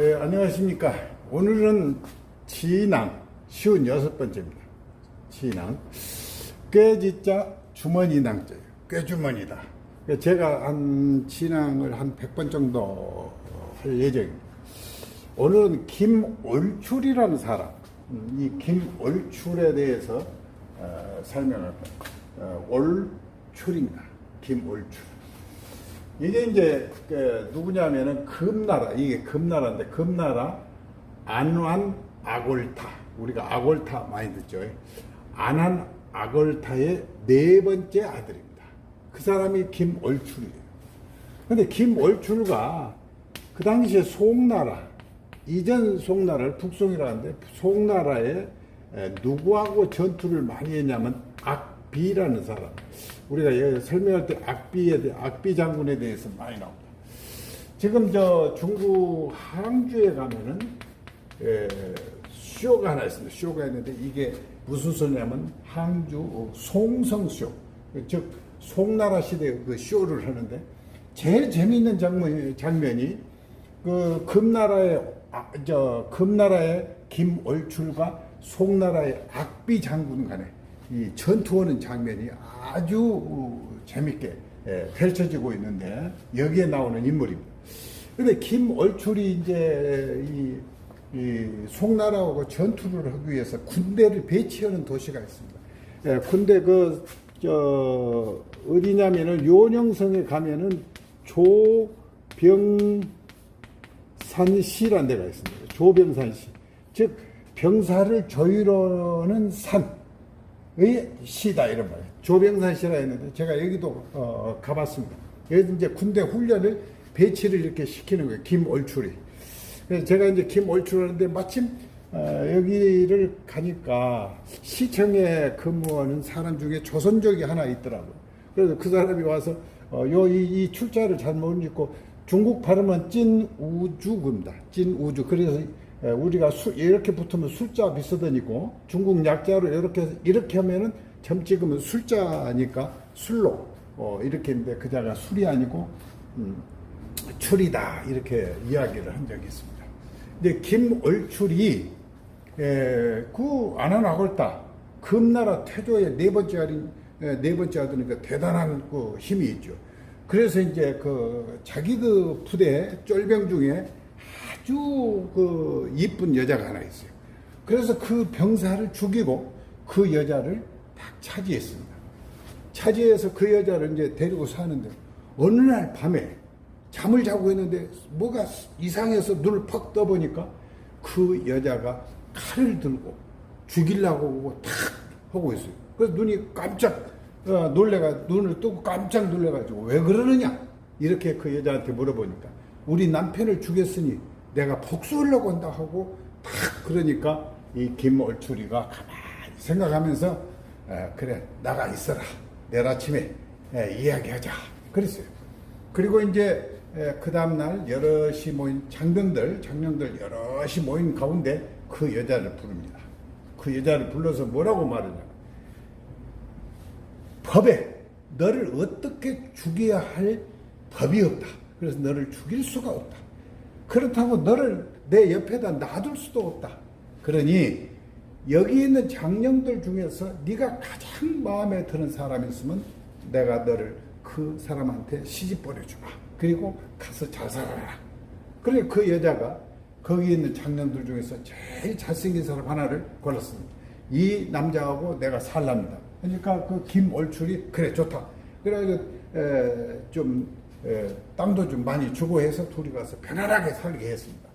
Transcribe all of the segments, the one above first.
예, 안녕하십니까. 오늘은 진앙, 쉬운 여섯 번째입니다. 진앙. 꾀지자 주머니 낭자예요. 꾀주머니다. 제가 한 진앙을 한 100번 정도 할 예정입니다. 오늘은 김올출이라는 사람, 음, 이 김올출에 대해서 어, 설명할 거예요. 어, 올출입니다. 김올출. 이게 이제 그 누구냐면은 금나라 이게 금나라인데 금나라 안완 아골타 우리가 아골타 많이 듣죠. 안한 아골타의 네 번째 아들입니다. 그 사람이 김올출이에요. 근데 김올출가 그 당시에 송나라 이전 송나라를 북송이라는데 송나라에 에, 누구하고 전투를 많이 했냐면 악 비라는 사람. 우리가 예, 설명할 때 악비에 대해 악비 장군에 대해서 많이 나옵니다. 지금 저 중국 항주에 가면은 에, 쇼가 하나 있습니다. 쇼가 있는데 이게 무슨 소냐면 항주 송성쇼, 즉 송나라 시대 그 쇼를 하는데 제일 재미있는 장면, 장면이 그 금나라의 아, 저 금나라의 김올출과 송나라의 악비 장군 간의 이 전투하는 장면이 아주 어, 재밌게 예, 펼쳐지고 있는데 여기에 나오는 인물입니다. 근데 김올출이 이제 이, 이 송나라하고 전투를 하기 위해서 군대를 배치하는 도시가 있습니다. 예, 군대 그, 저, 어디냐면은 요령성에 가면은 조병산시란 데가 있습니다. 조병산시. 즉, 병사를 조이러는 산 의 시다, 이런 말이에요. 조병산 시라 했는데, 제가 여기도, 어, 가봤습니다. 여기 이제 군대 훈련을 배치를 이렇게 시키는 거예요. 김올출이. 그래서 제가 이제 김올출하는데 마침 어, 여기를 가니까 시청에 근무하는 사람 중에 조선족이 하나 있더라고요. 그래서 그 사람이 와서 어, 요 이 이 출자를 잘못 읽고 중국 발음은 찐우주입니다. 찐우주. 그래서 에, 우리가 수, 이렇게 붙으면 숫자 비슷하니고 중국 약자로 이렇게 이렇게 하면은 점 찍으면 숫자니까? 술로. 어, 이렇게 했는데 그자가 술이 아니고 음, 출이다. 이렇게 이야기를 한 적이 있습니다. 근데 김올출이 에, 그 아나나골다. 금나라 태조의 네 번째 아들인 에, 네 번째 아들이니까 대단한 그 힘이 있죠. 그래서 이제 그 자기 그 부대 쫄병 중에 아주 그 이쁜 여자가 하나 있어요. 그래서 그 병사를 죽이고 그 여자를 딱 차지했습니다. 차지해서 그 여자를 이제 데리고 사는데 어느 날 밤에 잠을 자고 있는데 뭐가 이상해서 눈을 퍽 떠보니까 그 여자가 칼을 들고 죽이려고 오고 탁 하고 있어요. 그래서 눈이 깜짝 어, 놀래가 눈을 뜨고 깜짝 놀래가지고 왜 그러느냐 이렇게 그 여자한테 물어보니까 우리 남편을 죽였으니 내가 복수하려고 한다 하고 탁 그러니까 이 김올출이가 가만히 생각하면서 에, 그래 나가 있어라 내일 아침에 에, 이야기하자 그랬어요. 그리고 이제 그 다음날 여럿이 모인 장병들, 장병들 여럿이 모인 가운데 그 여자를 부릅니다. 그 여자를 불러서 뭐라고 말하냐. 법에 너를 어떻게 죽여야 할 법이 없다. 그래서 너를 죽일 수가 없다. 그렇다고 너를 내 옆에다 놔둘 수도 없다. 그러니 여기 있는 장령들 중에서 네가 가장 마음에 드는 사람이 있으면 내가 너를 그 사람한테 시집 보내주마. 그리고 가서 잘 살아라. 그래 그 여자가 거기 있는 장년들 중에서 제일 잘생긴 사람 하나를 골랐습니다. 이 남자하고 내가 살랍니다. 그러니까 그 김올출이 그래 좋다. 그래가지고 에, 좀 에, 땅도 좀 많이 주고 해서 둘이 가서 편안하게 살게 했습니다.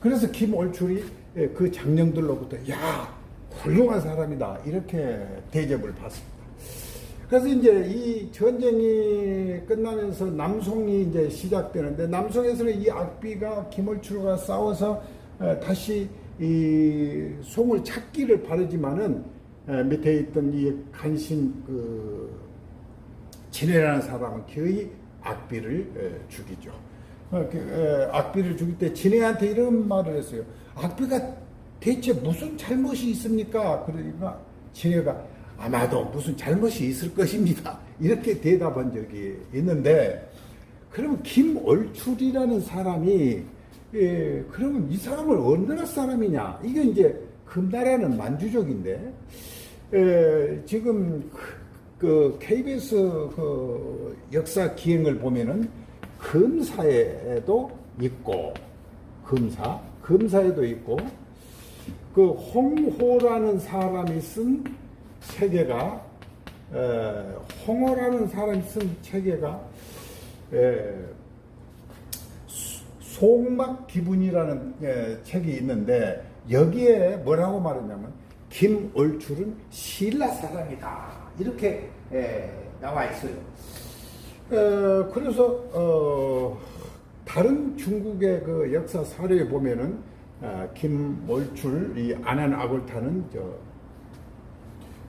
그래서 김올출이 에, 그 장년들로부터 야 훌륭한 사람이다 이렇게 대접을 받습니다. 그래서 이제 이 전쟁이 끝나면서 남송이 이제 시작되는데 남송에서는 이 악비가 김월출과 싸워서 어, 다시 이 송을 찾기를 바르지만은 어, 밑에 있던 이 간신 그 진해라는 사람은 거의 악비를 어, 죽이죠. 악비를 죽일 때 진해한테 이런 말을 했어요. 악비가 대체 무슨 잘못이 있습니까? 그러니까 진해가 아마도 무슨 잘못이 있을 것입니다. 이렇게 대답한 적이 있는데, 그러면 김올출이라는 사람이 예, 그러면 이 사람을 어느 나라 사람이냐? 이게 이제 금나라는 만주족인데, 에, 지금 그, 그 KBS 그 역사 기행을 보면은 금사에도 있고, 금사, 금사에도 있고, 그 홍호라는 사람이 쓴 체계가, 에, 홍호라는 사람이 쓴 체계가, 에, 속막 기분이라는 예, 책이 있는데 여기에 뭐라고 말했냐면 김얼출은 신라 사람이다 이렇게 예, 나와 있어요. 어, 그래서 어, 다른 중국의 그 역사 사료에 보면은 아, 김얼출 이 아난 아골타는 저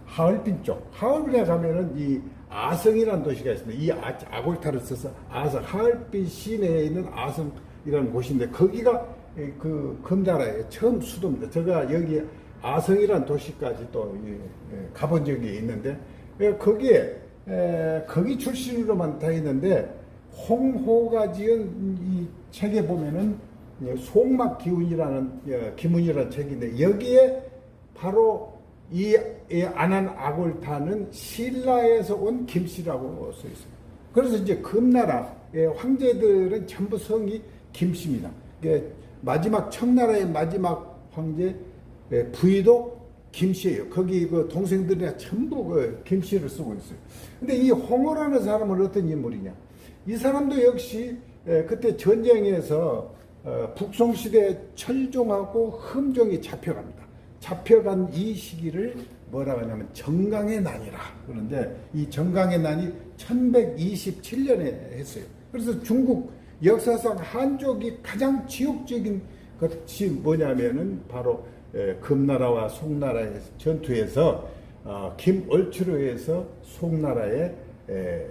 하얼빈 쪽. 하얼빈에 가면은 이 아성이라는 도시가 있습니다. 이 아, 아골타를 써서 아성, 하얼빈 시내에 있는 아성이라는 곳인데 거기가 이그 금나라의 처음 수도입니다. 제가 여기 아성이라는 도시까지 또 이, 예, 가본 적이 있는데 예, 거기에 에, 거기 출신으로만 다 있는데 홍호가 지은 이 책에 보면은 예, 속막 기운이라는 예, 기문이라는 책인데 여기에 바로 이, 이 아난 아골타는 신라에서 온 김씨라고 써 있어요. 그래서 이제 금나라의 황제들은 전부 성이 김씨입니다. 마지막 청나라의 마지막 황제 예, 부의도 김씨예요. 거기 그 동생들이 전부 그 김씨를 쓰고 있어요. 근데 이 홍어라는 사람은 어떤 인물이냐? 이 사람도 역시 예, 그때 전쟁에서 어, 북송시대 철종하고 흠종이 잡혀갑니다. 잡혀간 이 시기를 뭐라고 하냐면 정강의 난이라 그런데 이 정강의 난이 1127년에 했어요. 그래서 중국 역사상 한족이 가장 지옥적인 것이 뭐냐면은 바로 에, 금나라와 송나라의 전투에서 어, 김얼추로 해서 송나라의 에,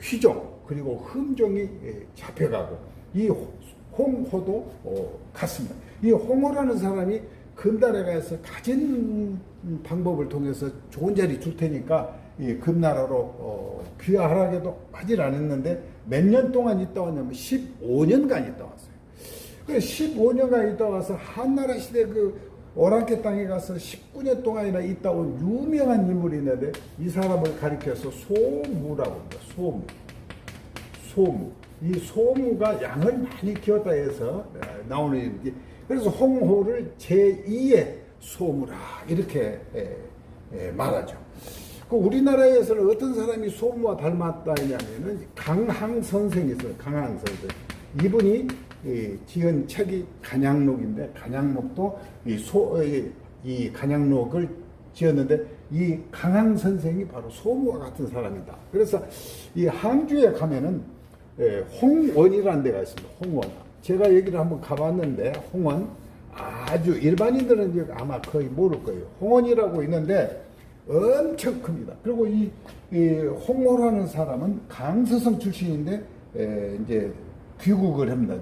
휘종 그리고 흠종이 에, 잡혀가고 이 호- 홍호도 어, 갔습니다. 이 홍호라는 사람이 금나라에 가서 가진 방법을 통해서 좋은 자리 줄 테니까 이 금나라로 어, 귀화하라게도 하질 않았는데 몇 년 동안 있다 왔냐면 15년간 있다 왔어요. 그 15년간 있다 와서 한나라 시대 그 오랑캐 땅에 가서 19년 동안이나 있다 온 유명한 인물이 있는데 이 사람을 가리켜서 소무라고 합니다. 소무. 소무. 이 소무가 양을 많이 키웠다 해서 어, 나오는 이름이 그래서 홍호를 제2의 소무라 이렇게 에, 에, 말하죠. 그 우리나라에서는 어떤 사람이 소무와 닮았다 하냐면은 강항 선생이 있어요. 강항 선생. 이분이 이 지은 책이 간양록인데 간양록도 이 소, 이, 이 간양록을 지었는데 이 강항 선생이 바로 소무와 같은 사람이다. 그래서 이 항주에 가면은 예, 홍원이라는 데가 있습니다. 홍원. 제가 여기를 한번 가봤는데 홍원 아주 일반인들은 아마 거의 모를 거예요. 홍원이라고 있는데 엄청 큽니다. 그리고 이, 이 홍호라는 사람은 강서성 출신인데 에, 이제 귀국을 합니다.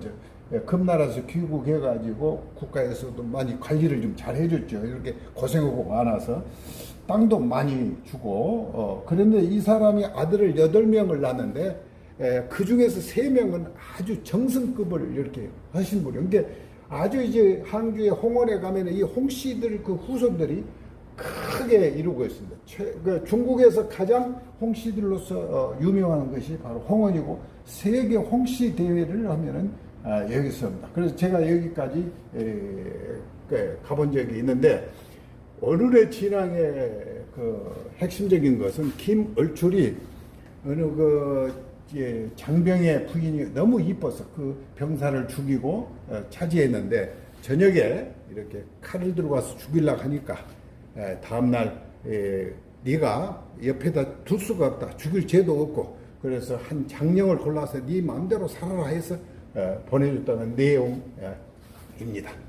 저, 예, 금나라에서 귀국해가지고 국가에서도 많이 관리를 좀 잘 해줬죠. 이렇게 고생하고 많아서 땅도 많이 주고 어, 그런데 이 사람이 아들을 여덟 명을 낳는데 에, 그 중에서 세 명은 아주 정승급을 이렇게 하신 분이에요. 근데 아주 이제 항주의 홍원에 가면 이 홍씨들 그 후손들이 크게 이루고 있습니다. 최, 그 중국에서 가장 홍씨들로서 어, 유명한 것이 바로 홍원이고 세계 홍씨 대회를 하면은 아, 여기서 합니다. 그래서 제가 여기까지 에, 그 가본 적이 있는데 오늘의 진앙의 그 핵심적인 것은 김얼출이 어느 그 이제 장병의 부인이 너무 이뻐서 그 병사를 죽이고 어, 차지했는데 저녁에 이렇게 칼을 들고 와서 죽이려고 하니까 에, 다음날 에, 네가 옆에다 둘 수가 없다 죽일 죄도 없고 그래서 한 장령을 골라서 네 마음대로 살아라 해서 에, 보내줬다는 내용입니다.